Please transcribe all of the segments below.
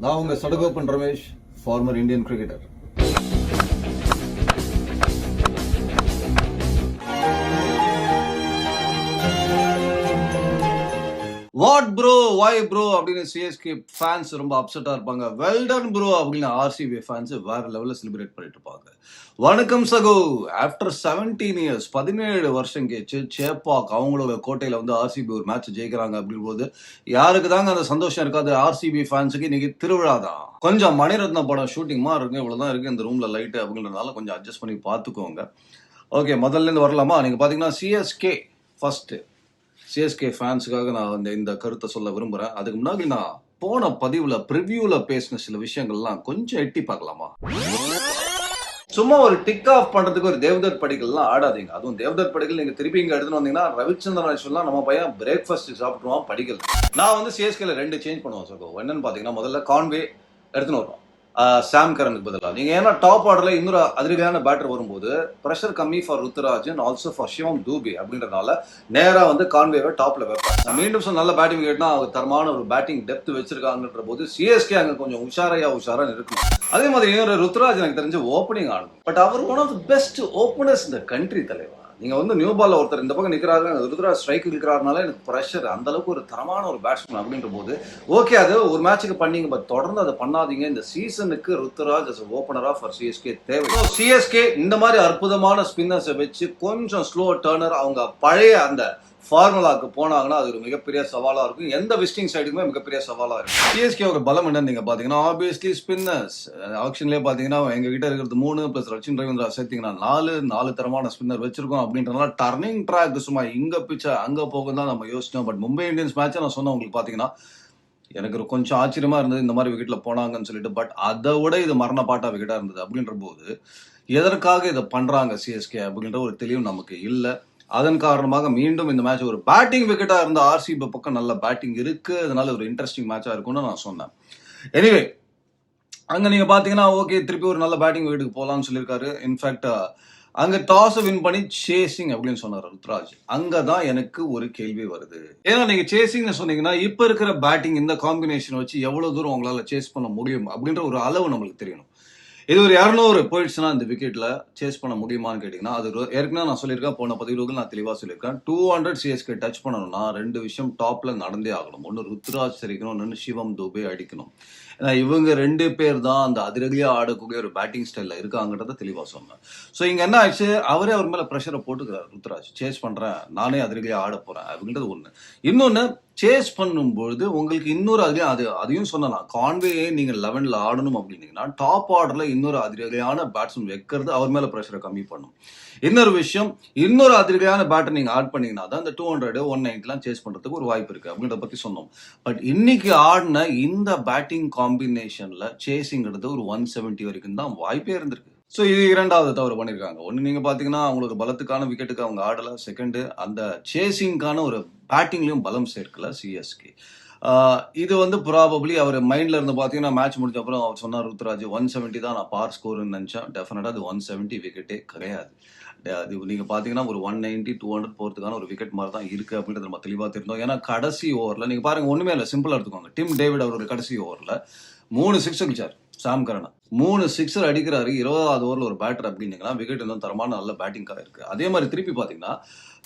நான் உங்க Sadagoppan Ramesh former Indian cricketer what bro? Why bro? அப்படின்னு சிஎஸ்கே ஃபேன்ஸ் ரொம்ப அப்செட்டாக இருப்பாங்க. வெல்டன் ப்ரோ அப்படின்னு ஆர்சிபி ஃபேன்ஸ் வேற லெவலில் செலிப்ரேட் பண்ணிட்டு இருப்பாங்க. வணக்கம் சகோ. ஆஃப்டர் செவன்டீன் இயர்ஸ் பதினேழு வருஷம் கேச்சு சேப்பாக் அவங்களோட கோட்டையில் வந்து ஆர்சிபி ஒரு மேட்ச் ஜெயிக்கிறாங்க அப்படின் போது யாருக்கு தாங்க அந்த சந்தோஷம் இருக்காது? ஆர்சிபி ஃபேன்ஸுக்கு இன்னைக்கு திருவிழா தான். கொஞ்சம் மணிரத்ன படம் ஷூட்டிங்மா இருக்கு இவ்வளவுதான் இருக்கு. இந்த ரூம்ல லைட்டு அப்படின்றதுனால கொஞ்சம் அட்ஜஸ்ட் பண்ணி பார்த்துக்கோங்க. ஓகே முதல்ல இருந்து வரலாமா? நீங்க பாத்தீங்கன்னா சிஎஸ்கே ஃபர்ஸ்ட் சிஎஸ்கே ஃபேன்ஸுக்காக நான் இந்த இந்த கருத்தை சொல்ல விரும்புகிறேன் அதுக்கு முன்னாடி நான் போன பதிவுல ப்ரிவியூவில் பேசின சில விஷயங்கள்லாம் கொஞ்சம் எட்டி பார்க்கலாமா? சும்மா ஒரு டிக் ஆஃப் பண்றதுக்கு ஒரு தேவதர் படிகள்லாம் ஆடாதீங்க. அதுவும் தேவதர் படிகள் நீங்க திருப்பி இங்க எடுத்துன்னு வந்தீங்கன்னா ரவிச்சந்திரன் சொல்லலாம் நம்ம பையன் பிரேக்ஃபாஸ்ட் சாப்பிட்டுருவான் படிகள். நான் வந்து சிஎஸ்கேல ரெண்டு சேஞ்ச் பண்ணுவோம் சார் என்னன்னு பாத்தீங்கன்னா முதல்ல கான்வே எடுத்துன்னு வருவோம். சாம் கரனுக்கு பதிலாக நீங்கள் ஏன்னா டாப் ஆர்டர்ல இன்னொரு அதிரடியான பேட்டர் வரும்போது ப்ரெஷர் கம்மி for ருத்ராஜன் and also for Shivam Dube அப்படின்றதுனால நேராக வந்து கான்வேவை டாப்பில் வைப்பேன் நான் மீண்டும் சொன்ன நல்ல பேட்டிங் கேட்டால் அவங்க தரமான ஒரு பேட்டிங் டெப்த் வச்சிருக்காங்கன்ற போது சிஎஸ்கே அங்கே கொஞ்சம் உஷாரையா உஷாராக இருக்கும் அதே மாதிரி இன்னொரு ருத்ராஜ் எனக்கு தெரிஞ்சு ஓப்பனிங் ஆனது. But our one of the best openers இந்த கண்ட்ரி தலைவர். நீங்க வந்து நியூ பால்ல ஒருத்தர் இந்த பக்கம் நிக்கிறாரு ருத்ரா ஸ்ட்ரைக் இருக்கிறாருனால எனக்கு ப்ரெஷர் அந்த அளவுக்கு ஒரு தரமான ஒரு பேட்ஸ்மேன் அப்படின்ற போது ஓகே அது ஒரு மேட்சுக்கு பண்ணீங்க பட் தொடர்ந்து அதை பண்ணாதீங்க. இந்த சீசனுக்கு ருத்ராஜ் அஸ் ஓப்பனராக ஃபார் சிஎஸ்கே தேவை. சிஎஸ்கே இந்த மாதிரி அற்புதமான ஸ்பின்னர்ஸை வச்சு கொஞ்சம் ஸ்லோ டேர்னர் அவங்க பழைய அந்த ஃபார்முலாக்கு போனாங்கன்னா அது ஒரு மிகப்பெரிய சவாலா இருக்கும். எந்த விஸ்டிங் சைடுக்குமே மிகப்பெரிய சவாலா இருக்கும். சிஎஸ்கேவோட பலம் என்னன்னு நீங்க பாத்தீங்கன்னா ஆப்வியஸ்லி ஸ்பின்னர்ஸ் ஆப்ஷன்லேயே பாத்தீங்கன்னா எங்க கிட்ட இருக்கிறது மூணு பிளஸ் ரச்சின் ரவீந்திரா சேர்த்தீங்கன்னா நாலு நாலு தரமான ஸ்பின்னர் வச்சிருக்கோம் அப்படின்றதுனால டர்னிங் ட்ராக் சும்மா இங்க பிச்சை அங்க போகும் தான் நம்ம யோசிச்சோம். பட் மும்பை இந்தியன்ஸ் மேட்சை நான் சொன்னேன் உங்களுக்கு பாத்தீங்கன்னா எனக்கு ஒரு கொஞ்சம் ஆச்சரியமா இருந்தது இந்த மாதிரி விக்கெட்ல போனாங்கன்னு சொல்லிட்டு. பட் அதை விட இது மரண பாட்டா விக்கெட்டா இருந்தது அப்படின்ற போது எதற்காக இதை பண்றாங்க சிஎஸ்கே அப்படின்ற ஒரு தெளிவு நமக்கு இல்லை. அதன் காரணமாக மீண்டும் இந்த மேட்ச் ஒரு பேட்டிங் விக்கெட்டா இருந்த ஆர்சிபி பக்கம் நல்ல பேட்டிங் இருக்கு. அதனால ஒரு இன்ட்ரெஸ்டிங் மேட்சா இருக்கும்னு நான் சொன்னேன். எனிவே அங்க நீங்க பாத்தீங்கன்னா ஓகே திருப்பி ஒரு நல்ல பேட்டிங் விக்கெட்டுக்கு போலாம்னு சொல்லியிருக்காரு. இன்ஃபேக்ட் அங்க டாஸ் வின் பண்ணி சேசிங் அப்படின்னு சொன்னார் ருத்ராஜ். அங்கதான் எனக்கு ஒரு கேள்வி வருது. ஏன்னா நீங்க சேசிங்னு சொன்னீங்கன்னா இப்ப இருக்கிற பேட்டிங் இந்த காம்பினேஷன் வச்சு எவ்வளவு தூரம் உங்களால சேஸ் பண்ண முடியும் அப்படின்ற ஒரு அளவு நம்மளுக்கு தெரியணும். இது ஒரு இரநூறு போயிடுச்சுன்னா இந்த விக்கெட்ல சேஸ் பண்ண முடியுமான்னு கேட்டீங்கன்னா அது ஏற்கனவே நான் சொல்லியிருக்கேன் போன பதிவுகள் நான் தெளிவா சொல்லியிருக்கேன். டூ ஹண்ட்ரட் சிஎஸ்கே டச் பண்ணணும்னா ரெண்டு விஷயம் டாப்ல நடந்தே ஆகணும். ஒன்னு ருத்ராஜ் சரிக்கணும் இன்னொன்னு சிவம் தூபே அடிக்கணும். ஏன்னா இவங்க ரெண்டு பேர் தான் அந்த அதிரடியா ஆடக்கூடிய ஒரு பேட்டிங் ஸ்டைல்ல இருக்காங்கன்றத தெளிவா சொன்னேன். ஸோ இங்க என்ன ஆச்சு அவரே அவர் மேல ப்ரெஷரை போட்டுக்கிறார் ருத்ராஜ். சேஸ் பண்றேன் நானே அதிரடியா ஆட போறேன் அப்படின்றது ஒண்ணு. இன்னொன்னு சேஸ் பண்ணும்பொழுது உங்களுக்கு இன்னொரு அதிகம் அது அதையும் சொல்லலாம். கான்வேயே நீங்கள் லெவனில் ஆடணும் அப்படின்னீங்கன்னா டாப் ஆர்டரில் இன்னொரு அதிரடியான பேட்ஸ்மேன் வைக்கிறது அவர் மேலே ப்ரெஷரை கம்மி பண்ணும். இன்னொரு விஷயம் இன்னொரு அதிரடியான பேட்டர் நீங்கள் ஆட் பண்ணீங்கன்னா தான் இந்த டூ ஹண்ட்ரட் ஒன் நைன்ட்டிலாம் சேஸ் பண்ணுறதுக்கு ஒரு வாய்ப்பு இருக்குது அப்படின்றத பற்றி சொன்னோம். பட் இன்னைக்கு ஆடின இந்த பேட்டிங் காம்பினேஷனில் சேஸிங்கிறது ஒரு ஒன் செவன்ட்டி வரைக்கும் தான் வாய்ப்பே இருந்திருக்கு. ஸோ இது இரண்டாவது தவறு பண்ணியிருக்காங்க ஒன்று நீங்கள் பார்த்தீங்கன்னா அவங்களுக்கு பலத்துக்கான விக்கெட்டுக்கு அவங்க ஆடலை. செகண்டு அந்த சேசிங்கான ஒரு பேட்டிங்லையும் பலம் சேர்க்கல சிஎஸ்கே இது வந்து ப்ராபப்ளி அவர் மைண்டில் இருந்து பார்த்தீங்கன்னா மேட்ச் முடிஞ்ச அப்புறம் அவர் சொன்னார் ருத்ராஜ் ஒன் செவன்ட்டி தான் நான் பார் ஸ்கோர்னு நினச்சேன். டெஃபினட்டாக அது ஒன் செவன்ட்டி விக்கெட்டே கிடையாது. அது நீங்கள் பார்த்தீங்கன்னா ஒரு ஒன் நைன்ட்டி டூ ஹண்ட்ரட் போகிறதுக்கான ஒரு விக்கெட் மாதிரி தான் இருக்குது அப்படின்றது நம்ம தெளிவாக தெரிந்தோம் ஏன்னா கடைசி ஓவரில் நீங்கள் பாருங்க ஒன்றுமே இல்லை. சிம்பிளாக எடுத்துக்கோங்க. டிம் டேவிட் அவர் ஒரு கடைசி ஓவரில் மூணு சிக்ஸ் அடிச்சார். சாம் கரனா மூணு சிக்ஸர் அடிக்கிறாரு இருபதாவது ஓவரில் ஒரு பேட்டர் அப்படின்னீங்கன்னா விக்கெட் வந்து தரமான நல்ல பேட்டிங்காக இருக்கு. அதே மாதிரி திருப்பி பார்த்தீங்கன்னா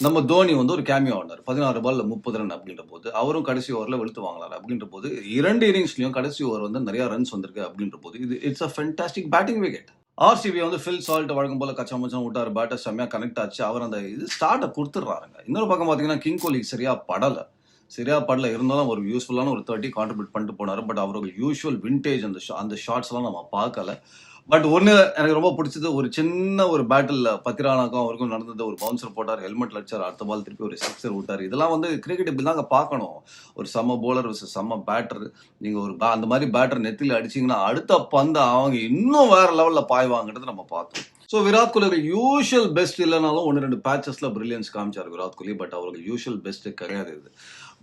நம்ம தோனி வந்து ஒரு கேமியோ ஆனார் பதினாறு பால்ல முப்பது ரன் அப்படின்ற போது அவரும் கடைசி ஓவரில் வெளுத்து வாங்கலாரு அப்படின்ற போது இரண்டு இன்னிங்ஸ்லையும் கடைசி ஓவர் வந்து நிறைய ரன்ஸ் வந்திருக்கு அப்படின்ற போது இது it's a fantastic batting wicket RCB வந்து ஃபில் சால்ட் வழக்கம் போல கச்சா மச்சம் விட்டார் பேட்டர் செம்மையா கனெக்ட் ஆச்சு. அவர் அந்த இது ஸ்டார்ட்டை கொடுத்துட்றாருங்க. இன்னொரு பக்கம் பார்த்தீங்கன்னா கிங் கோலி சரியாக படலை. சரியா பாடல இருந்தாலும் ஒரு யூஸ்ஃபுல்லான ஒரு தேர்ட்டி கான்ட்ரிபியூட் பண்ணிட்டு போனாரு. பட் அவரோட யூஷுவல் விண்டேஜ் அந்த அந்த ஷார்ட்ஸ் எல்லாம் நம்ம பார்க்கல. பட் ஒன்று எனக்கு ரொம்ப பிடிச்சது ஒரு சின்ன ஒரு பேட்டில் பத்திரானாக்கும் அவருக்கும் நடந்தது. ஒரு பவுன்சர் போட்டார் ஹெல்மெட் அடிச்சார் அடுத்த பால் திருப்பி ஒரு சிக்ஸர் விட்டார். இதெல்லாம் வந்து கிரிக்கெட் இப்படி தாங்க பார்க்கணும். ஒரு செம்ம போலர் செம்ம பேட்டர் நீங்கள் ஒரு அந்த மாதிரி பேட்டர் நெத்தில அடிச்சீங்கன்னா அடுத்த பந்து அவங்க இன்னும் வேற லெவலில் பாய்வாங்கன்றது நம்ம பார்த்தோம். So Virat Kohli usual best இல்லைனாலும் ஒன்று ரெண்டு பேச்சஸில் பிரில்லியன்ஸ் காமிச்சார் விராட் கோலி. பட் அவருக்கு யூஷுவல் பெஸ்ட்டு கிடையாது இது.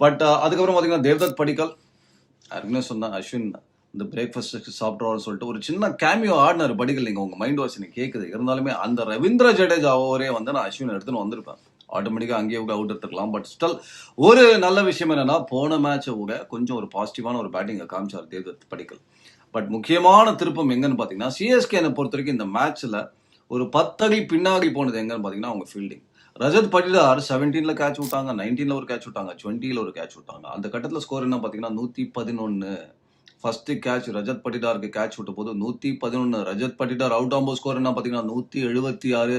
பட் uh, அதுக்கப்புறம் பார்த்தீங்கன்னா தேவ்தத் படிக்கல் யாருக்குமே சொன்னா அஸ்வின் இந்த பிரேக்ஃபாஸ்ட் சாப்பிட்றோம்னு சொல்லிட்டு ஒரு சின்ன கேமியோ ஆடினார் படிக்கல். நீங்கள் உங்கள் மைண்ட் வாஷ் எனக்கு கேட்குது இருந்தாலுமே அந்த ரவீந்திர ஜடேஜா ஓவரே வந்து நான் அஸ்வின் எடுத்துன்னு வந்திருப்பேன். ஆட்டோமேட்டிக்காக அங்கேயே கூட அவுட் எடுத்துக்கலாம் பட் ஸ்டில் ஒரு நல்ல விஷயம் என்னென்னா போன மேட்சை கூட கொஞ்சம் ஒரு பாசிட்டிவான ஒரு பேட்டிங்கை காமிச்சார் தேவ்தத் படிக்கல். பட் முக்கியமான திருப்பம் எங்கன்னு பார்த்தீங்கன்னா சிஎஸ்கே பொறுத்த வரைக்கும் இந்த மேட்ச்சில் ஒரு பத்தடி பின்னாடி போனது எங்கன்னு பார்த்தீங்கன்னா அவங்க ஃபீல்டிங் ரஜத் பட்டிதார் செவன்டீனில் கேட்ச் விட்டாங்க நைன்டீனில் ஒரு கேட்ச் விட்டாங்க டுவெண்ட்டியில் ஒரு கேட்ச் விட்டாங்க. அந்த கட்டத்தில் ஸ்கோர் என்ன பார்த்தீங்கன்னா நூற்றி பதினொன்று ஃபர்ஸ்ட் கேட்ச் ரஜத் பட்டிடாருக்கு கேட்ச் விட்ட போது நூற்றி பதினொன்று ரஜத் பட்டிடார் அவுட் ஆம்போ ஸ்கோர் என்ன பார்த்தீங்கன்னா நூற்றி எழுபத்தி ஆறு.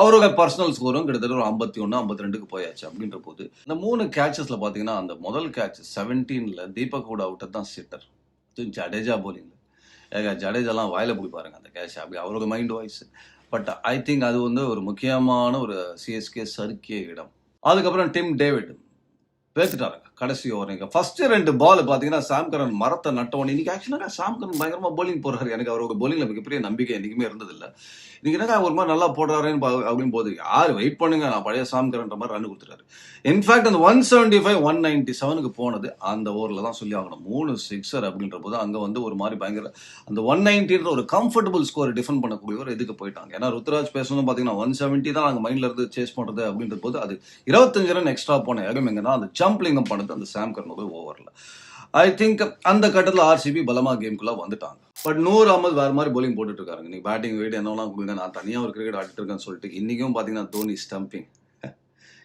அவரோட பர்சனல் ஸ்கோரும் கிட்டத்தட்ட ஒரு ஐம்பத்தி ஒன்று ஐம்பத்தி ரெண்டுக்கு போயாச்சு அப்படின்ற போது இந்த மூணு கேட்சஸில் பார்த்தீங்கன்னா அந்த முதல் கேட்ச் செவன்டீனில் தீபக் கூட அவுட்டர் தான் சிட்டர் ஜடேஜா போலிங் ஏங்க ஜடேஜாலாம் வாயில போய் பாருங்க அந்த கேட்ச் அப்படி அவரோட mind voice but I think அது வந்து ஒரு முக்கியமான ஒரு சிஎஸ்கே சறுக்கிய இடம். அதுக்கப்புறம் டிம் டேவிட் பேத்துட்டாருங்க கடைசி ஓவருங்க. ஃபர்ஸ்ட் ரெண்டு பால் பார்த்தீங்கன்னா சாம்கரன் மரத்தை நட்டவன் இன்னைக்கு ஆக்சுவலாக சாம்கரன் பயங்கரமா போலிங் போடுறாரு எனக்கு அவரோட போலிங்ல மிகப்பெரிய நம்பிக்கை என்னைக்குமே இருந்ததில்லை. இன்னைக்கு என்னங்க ஒரு மாதிரி நல்லா போடுறாருன்னு பா- அப்படின்னு போது யார் வெயிட் பண்ணுங்க நான் பழைய சாம்கரன்ற மாதிரி ரன் கொடுத்துறாரு இன்ஃபேக்ட் அந்த one seventy five one ninety செவனுக்கு போனது அந்த ஓவரில் தான் சொல்லி ஆகணும். மூணு சிக்ஸர் அப்படின்ற போது அங்கே வந்து ஒரு மாதிரி பயங்கர அந்த ஒன் நைன்டின்ற ஒரு கம்ஃபர்டபுள் ஸ்கோர் டிஃபெண்ட் பண்ணக்கூடிய ஒரு இதுக்கு போயிட்டாங்க? ஏன்னா ருத்ராஜ் பேசணும் பார்த்தீங்கன்னா ஒன் செவன்ட்டி தான் நாங்கள் மைண்டில் இருந்து சேஸ் பண்ணுறது அப்படின்ற போது அது இருபத்தஞ்சு ரன் எக்ஸ்ட்ரா போன இடம் எங்கன்னா அந்த ஜம்ப்லிங்கம் பண்ணது அந்த சாம் கர்னோட ஓவரில் ஐ திங்க் அந்த கட்டத்தில் ஆர்சிபி பலமா கேம்குள்ள வந்துட்டாங்க. பட் நூறு அமது வேற மாதிரி போலிங் போட்டுட்டு இருக்காங்க நீங்க பேட்டிங் வெயிட் என்னெல்லாம் கொடுங்க நான் தனியாக ஒரு கிரிக்கெட் ஆடிட்டு இருக்கேன்னு சொல்லிட்டு இன்னைக்கும் பார்த்தீங்கன்னா Dhoni stumping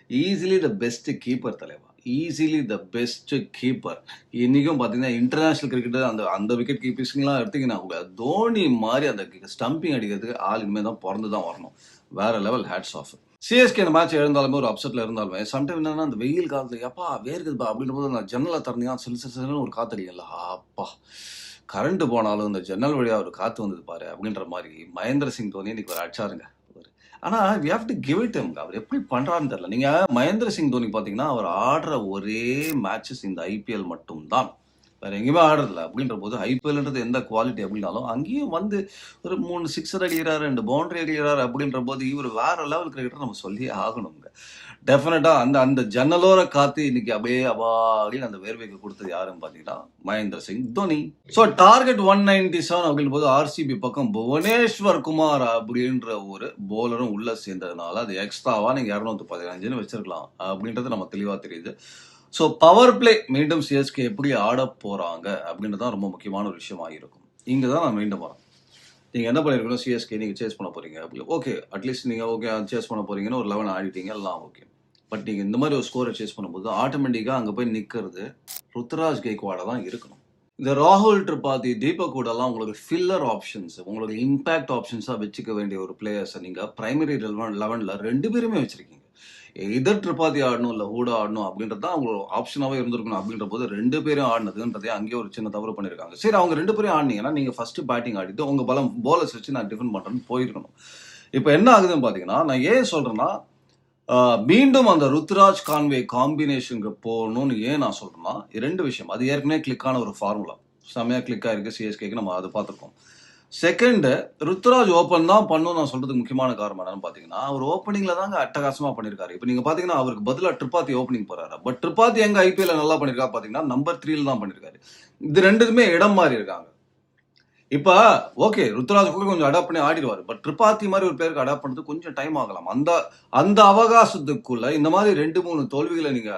easily the best keeper தலைவா. ஈஸிலி த பெஸ்ட் கீப்பர் இன்னைக்கும் பார்த்தீங்கன்னா இன்டர்நேஷனல் கிரிக்கெட் அந்த அந்த விக்கெட் கீப்பர்ஸ்லாம் எடுத்தீங்கன்னா கூட தோனி மாதிரி அந்த ஸ்டம்பிங் அடிக்கிறதுக்கு ஆள் இனிமேல் தான் பிறந்து தான் வரணும். வேற லெவல் ஹேட்ஸ் ஆஃப் சிஎஸ்கே இந்த மேட்ச் எழுந்தாலுமே ஒரு அப்செட்ல இருந்தாலுமே சம்டைம் என்னன்னா அந்த வெயில் காலத்துல எப்பா வேர்க்குதுப்பா அப்படின்ற போது நான் ஜன்னலை திறந்தீங்கன்னா சிலு சிலு சிலுன்னு ஒரு காத்தடிக்கல அப்பா கரண்ட் போனாலும் இந்த ஜன்னல் வழியா ஒரு காத்து வந்தது பாரு அப்படின்ற மாதிரி மகேந்திர சிங் தோனி இன்னைக்கு ஒரு அடிச்சாருங்க ஆனால் ஆனா we have to give it அவர் எப்படி பண்றாருன்னு தெரியல. நீங்க மகேந்திர சிங் தோனி பாத்தீங்கன்னா அவர் ஆடுற ஒரே மேட்சஸ் இந்த ஐபிஎல் மட்டும்தான். வேற எங்கேயுமே ஆடுறதில்ல. அப்படின்ற போது ஐபிஎல்ன்றது எந்த குவாலிட்டி அப்படின்னாலும் அங்கேயும் வந்து ஒரு மூணு சிக்ஸர் அடிக்கிறார் ரெண்டு பவுண்டரி அடிக்கிறார் அப்படின்ற போது இவர் வேற லெவல் கிரிக்கெட்டர் நம்ம சொல்லியே ஆகணுங்க. டெஃபினட்டா அந்த அந்த ஜன்னலோர காத்து இன்னைக்கு அப்படியே அப்படின்னு அந்த வேர்வைக்கு கொடுத்தது யாருன்னு பாத்தீங்கன்னா Mahendra Singh Dhoni. So target one ninety seven அப்படின்ற போது ஆர்சிபி பக்கம் புவனேஸ்வர் குமார் அப்படின்ற ஒரு போலரும் உள்ள சேர்ந்ததுனால அது எக்ஸ்ட்ராவா நீங்க இரநூத்தி பதினஞ்சுன்னு வச்சிருக்கலாம். அப்படின்றது நம்ம தெளிவா தெரியுது. ஸோ பவர் பிளே மீண்டும் சிஎஸ்கே எப்படி ஆட போகிறாங்க அப்படின்றது தான் ரொம்ப முக்கியமான ஒரு விஷயமா இருக்கும். இங்கே தான் நான் மீண்டும் வரேன். நீங்கள் என்ன பண்ணியிருக்கணும் சிஎஸ்கே நீங்கள் சேஸ் பண்ண போறீங்க அப்படி. ஓகே அட்லீஸ்ட் நீங்கள் ஓகே சேஸ் பண்ண போகிறீங்கன்னு ஒரு லெவன் ஆடிட்டீங்க எல்லாம் ஓகே பட் நீங்கள் இந்த மாதிரி ஒரு ஸ்கோரை சேஸ் பண்ணும்போது ஆட்டோமேட்டிக்காக அங்கே போய் நிற்கிறது ருத்ராஜ் கேக்வாட தான் இருக்கணும். இந்த ராகுல் திரிபாதி தீபக் கூடலாம் உங்களுக்கு ஃபில்லர் ஆப்ஷன்ஸ் உங்களுக்கு இம்பாக்ட் ஆப்ஷன்ஸாக வச்சுக்க வேண்டிய ஒரு பிளேயர்ஸை நீங்கள் பிரைமரி லெவனில் ரெண்டு பேருமே வச்சிருக்கீங்க. எதர் ட்ரிபாதி ஆடணும் இல்லை ஹூடா ஆடணும் அப்படின்றது தான் அவங்களோட ஆப்ஷனாகவே இருந்திருக்கணும் அப்படின்ற போது ரெண்டு பேரும் ஆடினதுன்றதே அங்கேயே ஒரு சின்ன தவறு பண்ணியிருக்காங்க. சரி அவங்க ரெண்டு பேரும் ஆடினீங்கன்னா நீங்கள் ஃபர்ஸ்ட் பேட்டிங் ஆடிட்டு உங்கள் பலம் போலர்ஸ் வச்சு நான் டிஃபெண்ட் பண்ணுறேன்னு போயிருக்கணும். இப்போ என்ன ஆகுதுன்னு பார்த்தீங்கன்னா நான் ஏன் சொல்கிறேன்னா மீண்டும் அந்த ருத்ராஜ் கான்வே காம்பினேஷனுக்கு போகணும்னு ஏன் நான் சொல்கிறேன்னா ரெண்டு விஷயம். அது ஏற்கனவே கிளிக்கான ஒரு ஃபார்முலா செம்மையாக கிளிக்காக இருக்குது சிஎஸ்கேக்கு நம்ம அதை பார்த்துருக்கோம். செகண்டு ருத்ராஜ் ஓப்பன் தான் பண்ணணும் நான் சொல்றதுக்கு முக்கியமான காரணம் என்னன்னு பாத்தீங்கன்னா அவர் ஓப்பனிங்ல தாங்க அட்டகாசமா பண்ணிருக்காரு. இப்போ நீங்க பாத்தீங்கன்னா அவருக்கு பதிலா ட்ரிபாத்தி ஓப்பனிங் போறாரு. பட் ட்ரிபாத்தி எங்க ஐபிஎல் நல்லா பண்ணிருக்கா பாத்தீங்கன்னா நம்பர் த்ரீல தான் பண்ணிருக்காரு. இது ரெண்டுமே இடம் மாறி இருக்காங்க. இப்ப ஓகே ருத்ராஜ் கூட கொஞ்சம் அடாப்ட் பண்ணி ஆடிடுவாரு. பட் ட்ரிபாத்தி மாதிரி ஒரு பேருக்கு அடாப்ட் பண்ணுறது கொஞ்சம் டைம் ஆகலாம். அந்த அந்த அவகாசத்துக்குள்ள இந்த மாதிரி ரெண்டு மூணு தோல்விகளை நீங்க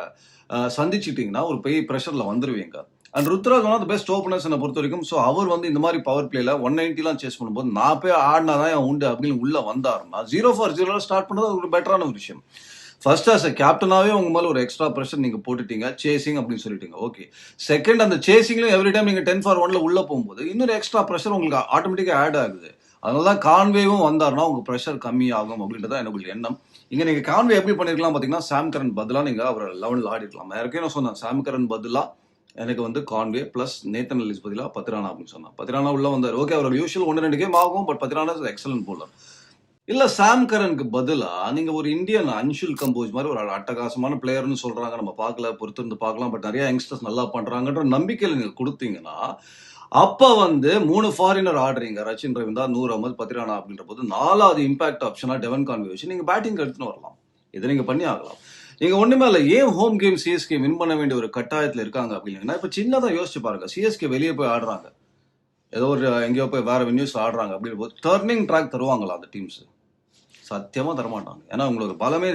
அஹ், சந்திச்சிட்டீங்கன்னா ஒரு பெரிய ப்ரெஷர்ல வந்துருவீங்க. And Ruturaj one of best openers என்னை பொறுத்த வரைக்கும். ஸோ அவர் வந்து இந்த மாதிரி பவர் பிளேல ஒன் நைன்டிலாம் சேஸ் பண்ணும்போது நான் போய் ஆடினாதான் என் உண்டு அப்படின்னு உள்ள வந்தாருன்னா ஜீரோ ஃபார் ஜீரோ ஸ்டார்ட் பண்ணுறது ஒரு பெட்டரான ஒரு விஷயம். ஃபர்ஸ்ட் ஆஸ் கேப்டனாவே உங்க மேல ஒரு எக்ஸ்ட்ரா ப்ரெஷர் நீங்க போட்டுட்டீங்க. சேசிங் அப்படின்னு சொல்லிட்டீங்க. ஓகே செகண்ட் அந்த சேசிங்ல எவ்ரி டைம் நீங்க டென் ஃபார் ஒன்ல உள்ள போகும்போது இன்னொரு எக்ஸ்ட்ரா ப்ரெஷர் உங்களுக்கு ஆட்டோமேட்டிக்கா ஆட் ஆகுது. அதனால தான் கான்வேவும் வந்தாருன்னா உங்க ப்ரெஷர் கம்மி ஆகும் அப்படின்றத என்னுடைய எண்ணம். இங்க நீங்க கான்வே எப்படி பண்ணிருக்கலாம் பாத்தீங்கன்னா சாம் கரன் பதிலா நீங்க அவர் லெவலில் ஆடிக்கலாம் நான் ஏற்கனவே சொன்னேன் சாம் கரன் பதிலா எனக்கு வந்து கான்வே பிளஸ் நேத்தன் அலிஸ் பதிலாக பத்திரானா அப்படின்னு சொன்னான். பத்திரானா உள்ள வந்தார். ஓகே அவர் யூஷுவல் ஒன்று ரெண்டு கேம் ஆகும் பட் பத்திரானா எக்ஸலன்ட் போலர் இல்லை சாம் கரனுக்கு பதிலாக நீங்கள் ஒரு இந்தியன் அன்ஷுல் கம்போஸ் மாதிரி ஒரு அட்டகாசமான பிளேயர்னு சொல்கிறாங்க நம்ம பார்க்கல பொறுத்திருந்து பார்க்கலாம் பட் நிறைய யங்ஸ்டர்ஸ் நல்லா பண்ணுறாங்கன்ற நம்பிக்கையில் நீங்கள் கொடுத்தீங்கன்னா அப்போ வந்து மூணு ஃபாரினர் ஆடுறீங்க. ரச்சின் ரவிந்தா நூறு அமது பத்ரானா அப்படின்ற போது நாலாவது இம்பாக்ட் ஆப்ஷனாக டெவன் கான்வே வச்சு நீங்கள் பேட்டிங் எடுத்துன்னு வரலாம். இதை நீங்கள் பண்ணி ஆகலாம் நீங்க ஒண்ணுமே இல்ல. ஏன் ஹோம் கேம் சிஎஸ்கே வின் பண்ண வேண்டிய ஒரு கட்டாயத்துல இருக்காங்க அப்படின்னா இப்ப சின்னதா யோசிச்சு பாருங்க. சிஎஸ்கே வெளியே போய் ஆடுறாங்க. ஏதோ ஒரு எங்கேயோ போய் வேற வென்யூஸ் ஆடுறாங்க அப்படின்னு போது டர்னிங் ட்ராக் தருவாங்களா அந்த டீம்ஸ் சத்தியமா தரமாட்டாங்க. ஏன்னா உங்களுக்கு பலமே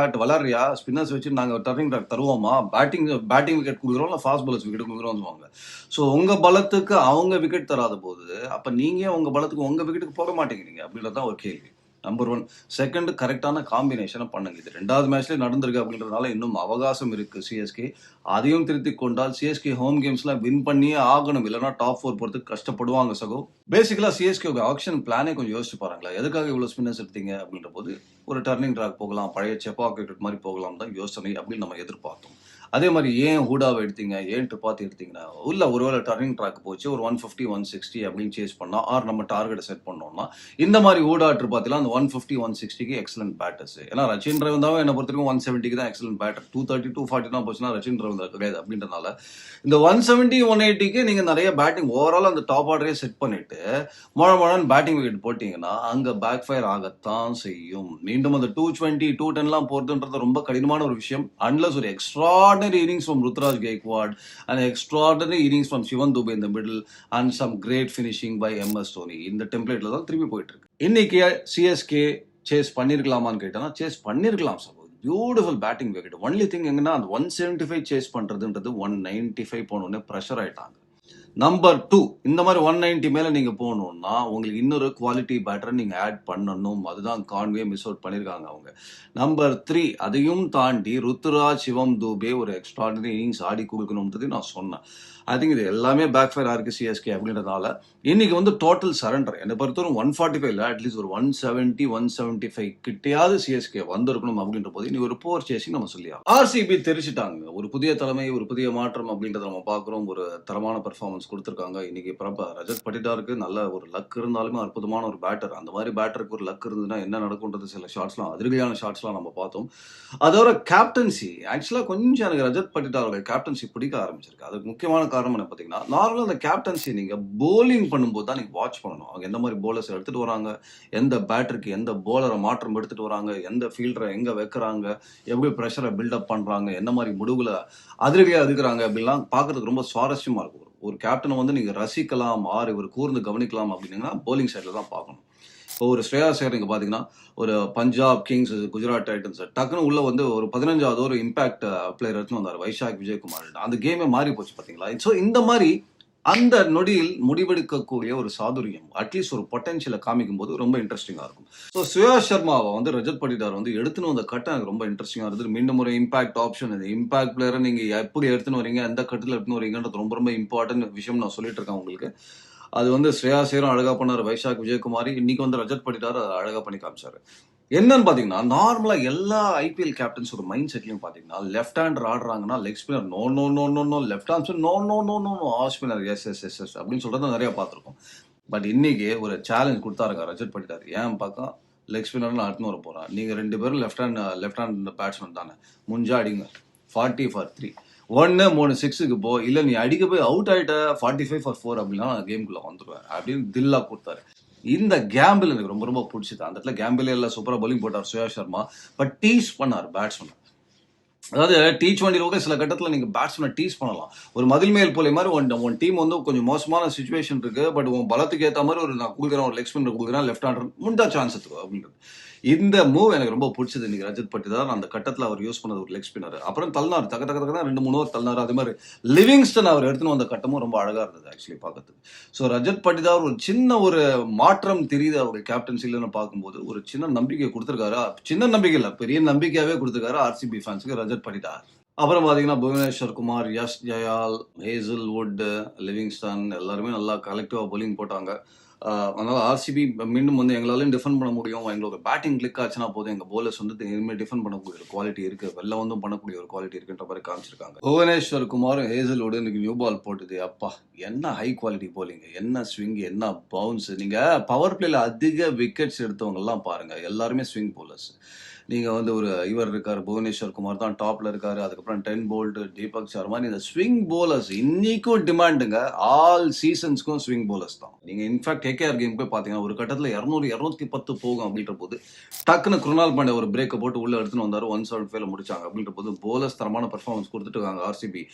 ஆட்டு வளர்றியா? ஸ்பின்னர்ஸ் வச்சு நாங்கள் டர்னிங் ட்ராக் தருவோமா? பேட்டிங் பேட்டிங் விக்கெட் கொடுக்குறோம் இல்லை ஃபாஸ்ட் பாலர்ஸ் விக்கெட் கொடுக்குறோம் சொல்லுவாங்க. ஸோ உங்க பலத்துக்கு அவங்க விக்கெட் தராத போது அப்ப நீங்க உங்க பலத்துக்கு உங்க விக்கெட்டுக்கு போக மாட்டேங்கிறீங்க அப்படின்றது தான் ஒரு கேள்வி. நம்பர் ஒன் செகண்ட் கரெக்டான காம்பினேஷனை பண்ணுங்க. இது ரெண்டாவது மேட்ச்லேயே நடந்திருக்கு அப்படின்றதுனால இன்னும் அவகாசம் இருக்கு சிஎஸ்கே அதையும் திருத்தி கொண்டால் சிஎஸ்கே ஹோம் கேம்ஸ்லாம் வின் பண்ணியே ஆகணும். இல்லைன்னா டாப் ஃபோர் போகிறதுக்கு கஷ்டப்படுவாங்க சகோ. பேசிக்கலாக சிஎஸ்கே ஆக்ஷன் பிளானே கொஞ்சம் யோசிச்சு பாருங்களா எதுக்காக இவ்வளோ ஸ்பின்னர்ஸ் எடுத்தீங்க அப்படின்ற போது ஒரு டர்னிங் ட்ராக் போகலாம் பழைய செப்பா மாதிரி போகலாம் தான் யோசனை அப்படின்னு நம்ம எதிர்பார்த்தோம். அதே மாதிரி ஏன் ஹூடாவை எடுத்தீங்க? ஏன் பார்த்து எடுத்தீங்கன்னா உள்ள ஒருவேளை டர்னிங் ட்ராக் போச்சு ஒரு ஒன் ஃபிஃப்டி ஒன் சிக்ஸ்டி அப்படின்னு சேஸ் பண்ணோம் ஆர் நம்ம டார்கெட்டை செட் பண்ணோம்னா இந்த மாதிரி ஹூடா பார்த்தீங்கன்னா அந்த ஒன் ஃபிஃப்டி ஒன் சிக்ஸ்டிக்கு எக்ஸலன்ட் பேட்டர்ஸ் ஏன்னா ரச்சின் ரவிந்தாவும் என்ன பொறுத்த வரைக்கும் ஒன் செவன்ட்டிக்கு தான் excellent batter two thirty two forty போச்சுன்னா ரச்சின் ரவிந்தா கிடையாது அப்படின்றனால இந்த ஒன் செவன்ட்டி ஒன் எயிட்டிக்கு நீங்கள் நிறைய பேட்டிங் ஓவரால் அந்த டாப் ஆர்டரே செட் பண்ணிட்டு மொழ மொழன்னு பேட்டிங் விக்கெட் போட்டிங்கன்னா அங்கே பேக் ஃபயர் ஆகத்தான் செய்யும். மீண்டும் அந்த டூ டுவெண்ட்டி டூ டென்லாம் போகிறதுன்றது ரொம்ப கடினமான ஒரு விஷயம். அன்லஸ் ஒரு extra extraordinary innings from Ruturaj Gaikwad and extraordinary innings from Shivam Dube இந்த middle and some great finishing by M S Dhoni இந்த டெம்ப்ளேட்ல தான் திரும்பி போயிட்டு இருக்கு இன்னைக்கு சிஎஸ்கே சேஸ் பண்ணிருக்கலாமான்னு கேட்டனா சேஸ் பண்ணிருக்கலாம் sir beautiful batting wicket only thing எங்கன்னா அந்த ஒன் செவன்டி ஃபைவ் சேஸ் பண்றதுன்றது ஒன் நைன்டி ஃபைவ் போனோடனே ப்ரெஷர் ஆயிட்டாங்க. நம்பர் டூ இந்த மாதிரி ஒன் நைன்டி மேல நீங்க போகணும்னா உங்களுக்கு இன்னொரு குவாலிட்டி பேட்டரை நீங்க ஆட் பண்ணணும். அதுதான் கான்வே மிஸ் அவுட் பண்ணிருக்காங்க அவங்க. நம்பர் த்ரீ அதையும் தாண்டி ருத்ரா சிவம் தூபே ஒரு எக்ஸ்ட்ராடினரி இன்னிங்ஸ் ஆடி கொடுக்கணும்ன்றது நான் சொன்னேன். ஐ திங்க் இது எல்லாமே பேக் ஃபயர் ஆருக்கு சிஎஸ்கே அப்படின்றதால இன்னைக்கு வந்து டோட்டல் சரண்டர் என்னை பொறுத்தவரை ஒன் ஃபார்ட்டி ஃபைவ்ல அட்லீஸ்ட் ஒரு one seventy one seventy five கிட்டையாவது CSK வந்திருக்கணும் அப்படின்ற போது இன்னைக்கு ஒரு போர் சேசிங் நம்ம சொல்லியாகும் ஆர்சிபி தெரிச்சிட்டாங்க. ஒரு புதிய தலைமை ஒரு புதிய மாற்றம் அப்படின்றத நம்ம பார்க்குறோம். ஒரு தரமான பர்ஃபார்மன்ஸ் கொடுத்துருக்காங்க. இன்னைக்கு பிரபா ரஜத் பட்டிடாருக்கு நல்ல ஒரு லக் இருந்தாலுமே அற்புதமான ஒரு பேட்டர் அந்த மாதிரி பேட்டருக்கு ஒரு லக் இருந்ததுன்னா என்ன நடக்கும்ன்றது சில ஷாட்ஸ்லாம் அதிரடியான ஷாட்ஸ்லாம் நம்ம பார்த்தோம். அதோட கேப்டன்சி ஆக்சுவலாக கொஞ்சம் எனக்கு ரஜத் பட்டிடாரோட கேப்டன்சி பிடிக்க ஆரம்பிச்சிருக்கு. அதுக்கு முக்கியமான காரணம் என்ன பார்த்தீங்கன்னா நார்மலாக அந்த கேப்டன்சி நீங்கள் போலிங் பண்ணும்போது தான் நீங்கள் வாட்ச் பண்ணணும். அவங்க எந்த மாதிரி போலர்ஸ் எடுத்துகிட்டு வராங்க எந்த பேட்டருக்கு எந்த போலரை மாற்றம் எடுத்துகிட்டு வராங்க எந்த ஃபீல்டரை எங்கே வைக்கிறாங்க எப்படி ப்ரெஷரை பில்டப் பண்ணுறாங்க என்ன மாதிரி முடிவுல அதிரடியாக இருக்கிறாங்க அப்படிலாம் பார்க்கறதுக்கு ரொம்ப சுவாரஸ்யமாக இருக்கும். ஒரு கேப்டனை வந்து நீங்கள் ரசிக்கலாம் ஆறு இவர் கூர்ந்து கவனிக்கலாம் அப்படின்னீங்கன்னா போலிங் சைடில் தான் பார்க்கணும். ஒரு ஸ்ரேயா சேர் நீங்கள் பார்த்தீங்கன்னா ஒரு பஞ்சாப் கிங்ஸ் குஜராத் டைட்டன்ஸ் டக்குன்னு உள்ள வந்து ஒரு பதினஞ்சாவது ஒரு இம்பாக்ட் பிளேயர் எடுத்துன்னு வந்தார் வைஷாக் விஜயகுமார். அந்த கேமே மாறி போச்சு பார்த்தீங்களா ஸோ இந்த மாதிரி அந்த நொடியில் முடிவெடுக்கக்கூடிய ஒரு சாதுரியம் அட்லீஸ்ட் ஒரு பொட்டன்ஷியலை காமிக்கும் போது ரொம்ப இன்ட்ரெஸ்டிங்காக இருக்கும். ஸோ சுயா சர்மாவை வந்து ரஜத் பட்டிதார் வந்து எடுத்துன்னு வந்த கட்டம் எனக்கு ரொம்ப இன்ட்ரெஸ்டிங்காக இருந்தது. மீண்டும் ஒரு இம்பாக்ட் ஆப்ஷன் இது இம்பாக்ட் பிளேயரை நீங்கள் எப்படி எடுத்துன்னு வரீங்க எந்த கட்டத்தில் எடுத்துன்னு வரீங்கன்றது ரொம்ப ரொம்ப இம்பார்ட்டன்ட் விஷயம் நான் சொல்லிட்டு இருக்கேன் உங்களுக்கு. அது வந்து ஸ்ரேயா சேரும் அழகா பண்ணார் வைஷாக் விஜயகுமாரி. இன்னைக்கு வந்து ரஜத் பண்ணிட்டார் அதை அழகா பண்ணி காமிச்சாரு. என்னன்னு பாத்தீங்கன்னா நார்மலா எல்லா ஐபிஎல் கேப்டன்ஸ் ஒரு மைண்ட் செட்லயும் பாத்தீங்கன்னா left hander ஆடுறாங்கன்னா leg spinner no no no no no left hand no no no no no off spinner yes yes yes yes அப்படின்னு சொல்றத நிறைய பார்த்துருக்கோம். பட் இன்னைக்கு ஒரு சேலஞ்ச் கொடுத்தாருங்க ரஜத் பண்ணிட்டார். ஏன் பார்த்தா லெக் ஸ்பின்னர்னு அடுத்து வர போறான். நீங்க ரெண்டு பேரும் left hand left hand batsman தானே. முஞ்சா அடிங்க ஃபார்ட்டி ஃபார் த்ரீ ஒன்று மூணு சிக்ஸுக்கு போ. இல்லை நீ அடிக்க போய் அவுட் ஆகிட்ட ஃபார்ட்டி ஃபைவ் ஃபார் ஃபோர் அப்படின்னா நான் கேமுக்குள்ளே வந்துடுவேன் அப்படின்னு தில்லா கொடுத்தாரு. இந்த கேம்பிள் எனக்கு ரொம்ப ரொம்ப பிடிச்சது. அந்த இடத்துல கேம்பிள் எல்லாம் சூப்பராக பவுலிங் போட்டார் சுயா சர்மா. பட் டீஸ் பண்ணார் பேட்ஸ்மேன் அதாவது டி டுவெண்ட்டி கூட சில கட்டத்தில் நீங்கள் பேட்ஸ்மேனை டீஸ் பண்ணலாம். ஒரு மதில் மேல் போல மாதிரி ஒன் ஒன் டீம் வந்து கொஞ்சம் மோசமான சுச்சுவேஷன் இருக்குது பட் உன் பலத்துக்கு ஏற்ற மாதிரி ஒரு நான் கொடுக்குறேன் ஒரு லெக் ஸ்பின்னர் கொடுக்குறேன் லெஃப்ட் ஹேண்டர் முண்டா சான்ஸ் எடுத்துக்கோ அப்படின்றது. இந்த மூவ் எனக்கு ரொம்ப பிடிச்சது இன்னைக்கு ரஜத் பட்டிதார் அந்த கட்டத்தில் அவர் யூஸ் பண்ணது ஒரு லெக் ஸ்பின்னர் அப்புறம் தள்ளினார். தக்க தக்க தான் ரெண்டு மூணு ஓவர் தள்ளினார். அதே மாதிரி லிவிங்ஸ்டன் அவர் எடுத்துன்னு வந்த கட்டமும் ரொம்ப அழகாக இருந்தது ஆக்சுவலி பார்க்கறதுக்கு. ஸோ ரஜத் பட்டிதார் ஒரு சின்ன ஒரு மாற்றம் தெரியுது அவருடைய கேப்டன்சிலன்னு பார்க்கும்போது. ஒரு சின்ன நம்பிக்கை கொடுத்துருக்காரு. சின்ன நம்பிக்கை இல்லை பெரிய நம்பிக்கையாகவே கொடுத்துருக்காரு ஆர்சிபி ஃபேன்ஸுக்கு ரஜத் பட்டிதார் அப்புறம் பார்த்தீங்கன்னா Bhuvneshwar Kumar Yash Dayal Hazlewood Livingstone எல்லாருமே நல்லா கலெக்டிவாக போலிங் போட்டாங்க. அதனால் ஆர்சிபி மீண்டும் வந்து எங்களாலையும் டிஃபெண்ட் பண்ண முடியும். எங்களோட பேட்டிங் கிளிக் ஆச்சுன்னா போதும். எங்கள் போலர்ஸ் வந்து இனிமேல் டிஃபெண்ட் பண்ணக்கூடிய ஒரு குவாலிட்டி இருக்கு. வெளில வந்தும் பண்ணக்கூடிய ஒரு குவாலிட்டி இருக்குன்ற மாதிரி காமிச்சிருக்காங்க. புவனேஸ்வர் குமாரும் ஹேசலோடு இன்னைக்கு நியூ பால் போட்டுது. அப்பா என்ன ஹை குவாலிட்டி போலிங்க என்ன ஸ்விங் என்ன பவுன்ஸ் நீங்க பவர் பிளேல அதிக விக்கெட்ஸ் எடுத்தவங்க எல்லாம் பாருங்க. எல்லாருமே ஸ்விங் போலர்ஸ் நீங்க வந்து ஒரு இவர் இருக்காரு புவனேஸ்வர் குமார் தான் டாப்ல இருக்காரு அதுக்கப்புறம் டென் போல்ட் தீபக் சர்மா இந்த ஸ்விங் போலர்ஸ் இன்னைக்கும் டிமாண்டுங்க ஆல் சீசன்ஸ்க்கும் ஸ்விங் போலர்ஸ் தான். நீங்க இன்ஃபேக்ட் கேகேஆர் கேம் போய் பாத்தீங்கன்னா ஒரு கட்டத்துல இரநூறு இரநூத்தி பத்து போகும் அப்படின்ற போது டக்குன்னு குருணால் பாண்டே ஒரு பிரேக்கை போட்டு உள்ள எடுத்துன்னு வந்தாரு ஒன் செவன் ஃபைவ்ல முடிச்சாங்க. அப்படின்ற போது போலர்ஸ் தரமான பர்ஃபார்மன்ஸ் கொடுத்துட்டு இருக்காங்க ஆர்சிபி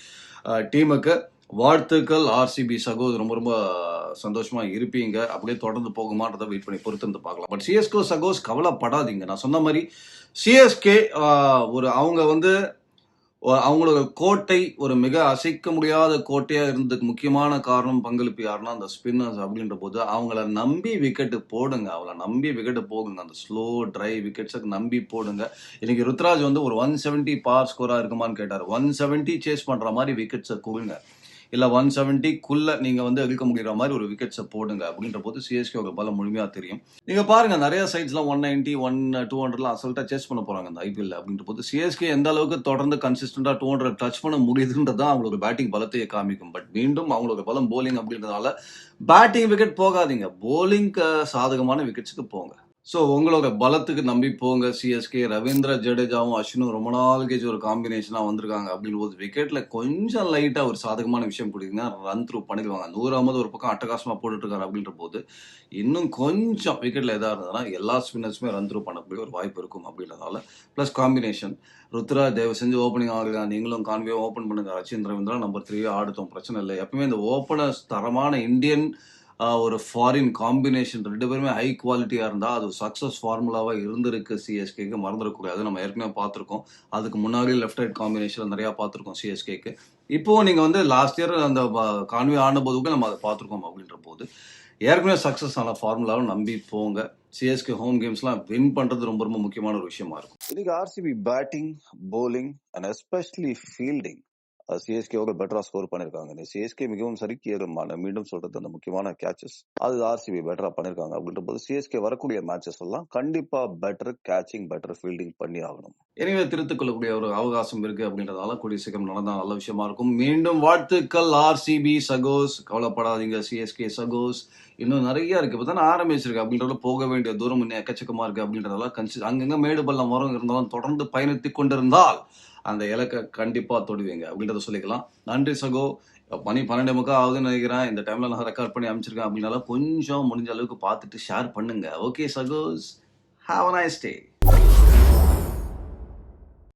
டீமுக்கு வாழ்த்துக்கள் ஆர்சிபி சகோ ரொம்ப ரொம்ப சந்தோஷமா இருப்பீங்க. அப்படியே தொடர்ந்து போகுமான்றத வெயிட் பண்ணி பொறுத்திருந்து பார்க்கலாம். பட் சிஎஸ்கோ சகோஸ் கவலைப்படாதீங்க. நான் சொன்ன மாதிரி சிஎஸ்கே ஒரு அவங்க வந்து அவங்களோட கோட்டை ஒரு மிக அசைக்க முடியாத கோட்டையா இருந்ததுக்கு முக்கியமான காரணம் பங்களிப்பு யாருன்னா அந்த ஸ்பின்னர்ஸ் அப்படின்ற போது அவங்கள நம்பி விக்கெட்டு போடுங்க. அவங்கள நம்பி விக்கெட்டு போகுங்க. அந்த ஸ்லோ ட்ரை விக்கெட்ஸுக்கு நம்பி போடுங்க. இன்னைக்கு ருத்ராஜ் வந்து ஒரு ஒன் செவன்ட்டி பார் ஸ்கோரா இருக்குமான்னு கேட்டார். ஒன் செவன்ட்டி சேஸ் பண்ற மாதிரி விக்கெட்ஸை கொடுங்க. இல்லை ஒன் செவன்ட்டிக்குள்ள நீங்கள் வந்து எடுக்க முடிகிற மாதிரி ஒரு விக்கெட்ஸை போடுங்க அப்படின்ற போது சிஎஸ்கே ஒரு பலம் முழுமையாக தெரியும். நீங்கள் பாருங்கள் நிறைய சைட்ஸ்லாம் ஒன் நைன்டி ஒன் டூ ஹண்ட்ரட்லாம் அசல்ட்டாக சேஸ் பண்ண போகிறாங்க அந்த ஐபிஎல் அப்படின்ற போது சிஎஸ்கே எந்த அளவுக்கு தொடர்ந்து கன்சிஸ்டண்டாக டூ ஹண்ட்ரட் டச் பண்ண முடியுதுன்றது தான் அவங்களோட பேட்டிங் பலத்தையே காமிக்கும். பட் மீண்டும் அவங்களோட பலம் போலிங் அப்படின்றதுனால பேட்டிங் விக்கெட் போகாதீங்க. போலிங்க்கு சாதகமான விக்கெட்ஸுக்கு போங்க. ஸோ உங்களோட பலத்துக்கு நம்பி போங்க. சிஎஸ்கே ரவீந்திர ஜடேஜாவும் அஸ்வினும் ரொம்ப நாள் கேஜ் ஒரு காம்பினேஷனாக வந்திருக்காங்க அப்படின்னு போது விக்கெட்டில் கொஞ்சம் லைட்டாக ஒரு சாதகமான விஷயம் கொடுத்தீங்கன்னா ரன் த்ரூ பண்ணிடுவாங்க. நூறாவது ஒரு பக்கம் அட்டகாசமாக போட்டுட்ருக்காரு அப்படின்ற போது இன்னும் கொஞ்சம் விக்கெட்டில் எதாக இருந்ததுன்னா எல்லா ஸ்பின்னர்ஸுமே ரன் த்ரூ பண்ணக்கூடிய ஒரு வாய்ப்பு இருக்கும் அப்படின்றதால ப்ளஸ் காம்பினேஷன் ருத்ரா தயவு செஞ்சு ஓப்பனிங் ஆகுங்க நீங்களும் கான்வே ஓப்பன் பண்ணுங்க. ரச்சின் ரவீந்திரா நம்பர் த்ரீ ஆடுத்தோம். பிரச்சனை இல்லை. எப்பவுமே இந்த ஓப்பனர்ஸ் தரமான இந்தியன் ஒரு ஃபாரின் காம்பினேஷன் ரெண்டு பேருமே ஹை குவாலிட்டியாக இருந்தால் அது சக்ஸஸ் ஃபார்முலாவாக இருந்திருக்கு சிஎஸ்கேக்கு மறந்துடக்கூடாது நம்ம ஏற்கனவே பார்த்துருக்கோம். அதுக்கு முன்னாடி லெஃப்ட் ரைட் காம்பினேஷன் நிறையா பார்த்துருக்கோம் சிஎஸ்கேக்கு இப்போவும் நீங்கள் வந்து லாஸ்ட் இயர் அந்த கான்வே ஆன போதுக்கு நம்ம அதை பார்த்துருக்கோம் அப்படின்ற போது ஏற்கனவே சக்ஸஸ் ஆன ஃபார்முலாவை நம்பி போங்க. சிஎஸ்கே ஹோம் கேம்ஸ்லாம் வின் பண்ணுறது ரொம்ப ரொம்ப முக்கியமான ஒரு விஷயமா இருக்கும். இதுக்கு RCB batting bowling and especially fielding சிஎஸ்கேவோட பெட்டரா ஸ்கோர் பண்ணிருக்காங்க. சிஎஸ்கே மிகவும் சரிக்கியமான மீண்டும் சொல்றது அந்த முக்கியமான கேச்சஸ் அது ஆர்சிபி பெட்டரா பண்ணிருக்காங்க. அப்படின்ற போது சிஎஸ்கே வரக்கூடிய மேட்சஸ் எல்லாம் கண்டிப்பா பெட்டர் கேச்சிங் பெட்டர் ஃபீல்டிங் பண்ணி ஆகணும். எனவே திருத்துக்கொள்ளக்கூடிய ஒரு அவகாசம் இருக்கு அப்படின்றதால கூடிய சீக்கிரம் நடந்தா நல்ல விஷயமா இருக்கும். மீண்டும் வாழ்த்துக்கள் ஆர்சிபி சகோஸ். கவலைப்படாதீங்க சிஎஸ்கே சகோஸ். இன்னும் நிறைய இருக்கு. இப்போ தானே ஆரம்பிச்சிருக்கு. அப்படின்றத போக வேண்டிய தூரம் இன்னும் எக்கச்சக்கமா இருக்கு அப்படின்றதெல்லாம் கன்சி அங்கங்க மேடு பள்ளம் மரம் இருந்தாலும் தொடர்ந்து பயணித்து கொண்டிருந்தால் அந்த இலக்கை கண்டிப்பாக தொடுவீங்க. அப்படின்றத சொல்லிக்கலாம். நன்றி சகோ. மணி பன்னெண்டு முக்கா ஆகுதுன்னு நினைக்கிறேன். இந்த டைமில் நான் ரெக்கார்ட் பண்ணி அமைச்சிருக்கேன் அப்படின்னால கொஞ்சம் முடிஞ்ச அளவுக்கு பார்த்துட்டு ஷேர் பண்ணுங்கள் okay சகோஸ். Have a nice day